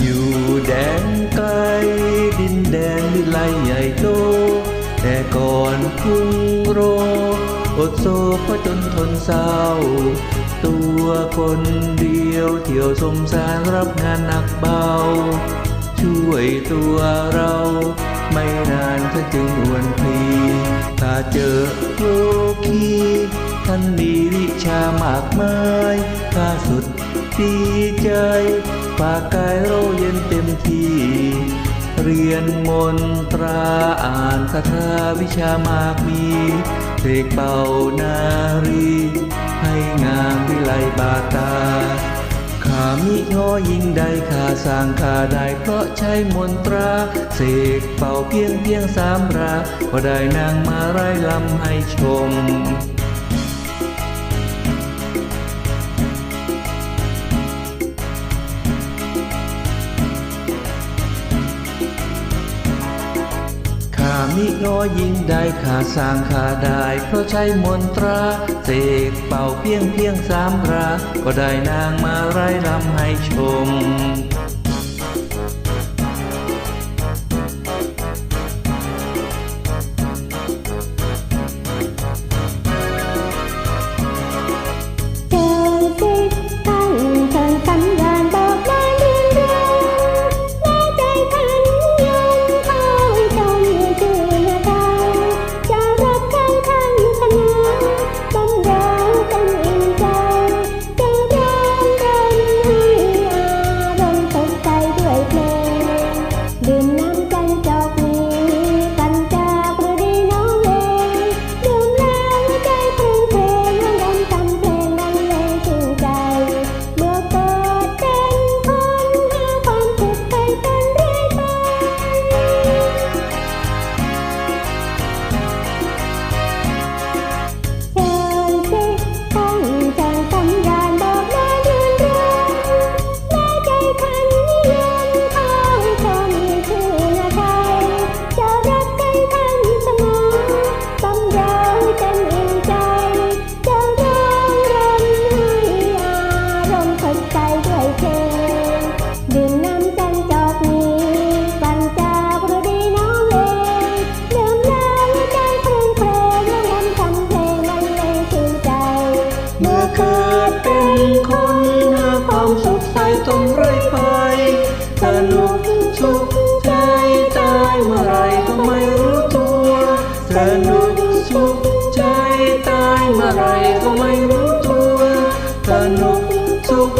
อยู่แดนไกลดินแดนวิไลใหญ่โต แต่ก่อนคุ้งโร อดโศกพระจนทนเศร้า ตัวคนเดียวเที่ยวสมสารรับงานหนักเบา ช่วยตัวเรา ไม่นานเธอจึงอวนพลีถ้าเจอโลคีท่านมีวิชามากมายข้าสุด ดีใจปากกายเราเย็นเต็มที่ เรียนมนตราอ่านคาถาวิชามากมีเสกเป่านารี ให้งามวิไลบาตาขามิงอยิ่งใดข้าสร้างข้าได้เพราะใช้มนตราเสกเป่าเพียงเพียงสามราก็ได้นางมาไร้ลำให้ชม ข้ามิง้อยิ่งได้ข้าสร้างข้าได้ เพราะใช้มนตราเสกเป่าเพียงเพียงสามรา ก็ได้นางมาไร้ลำให้ชม ไปจะลุกชุกใจตายเมื่อไรก็ไม่รู้ตัวแต่ลุกชุกใจตายเมื่อไรก็ไม่รู้ตัวแต่ลุกชุก